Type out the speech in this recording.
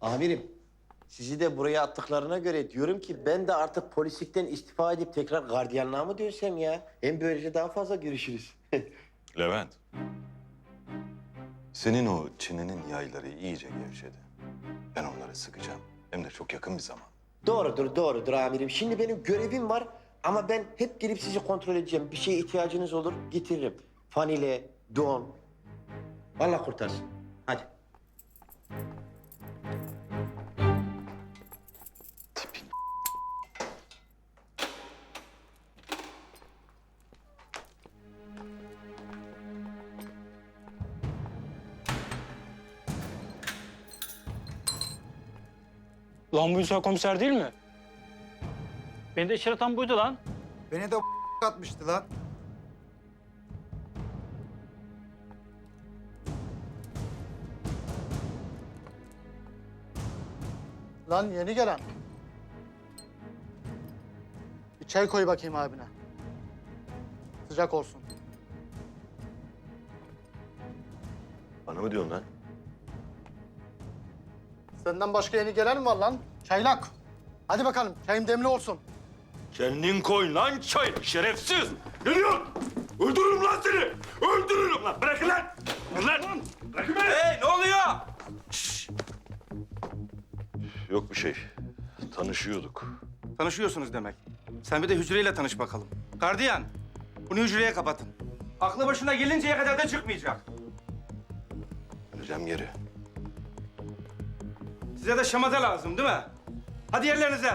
Amirim, sizi de buraya attıklarına göre diyorum ki ben de artık polislikten istifa edip tekrar gardiyanlığa mı dönsem ya? Hem böylece daha fazla görüşürüz. Levent. Senin o çenenin yayları iyice gevşedi. Ben onları sıkacağım. Hem de çok yakın bir zaman. doğrudur, doğrudur amirim. Şimdi benim görevim var ama ben hep gelip sizi kontrol edeceğim. Bir şeye ihtiyacınız olur, getiririm. Fanile, don. Allah kurtarsın. Lan bu Ünsal komiser değil mi? Beni de içeri atan buydu lan. Beni de atmıştı lan. Lan yeni gelen. Bir çay koy bakayım abine. Sıcak olsun. Bana mı diyorsun lan? Senden başka yeni gelen mi var lan? Çaylak. Hadi bakalım çayım demli olsun. Kendin koy lan çay şerefsiz. Ne diyorsun? Öldürürüm lan seni. Öldürürüm lan. Bırakın lan. Lan. Bırakın beni. Hey ne oluyor? Yok bir şey. Tanışıyorduk. Tanışıyorsunuz demek. Sen bir de hücreyle tanış bakalım. Gardiyan, bunu hücreye kapatın. Aklı başına gelinceye kadar da çıkmayacak. Döneceğim geri. Size de şamata lazım değil mi? Hadi yerlerinize.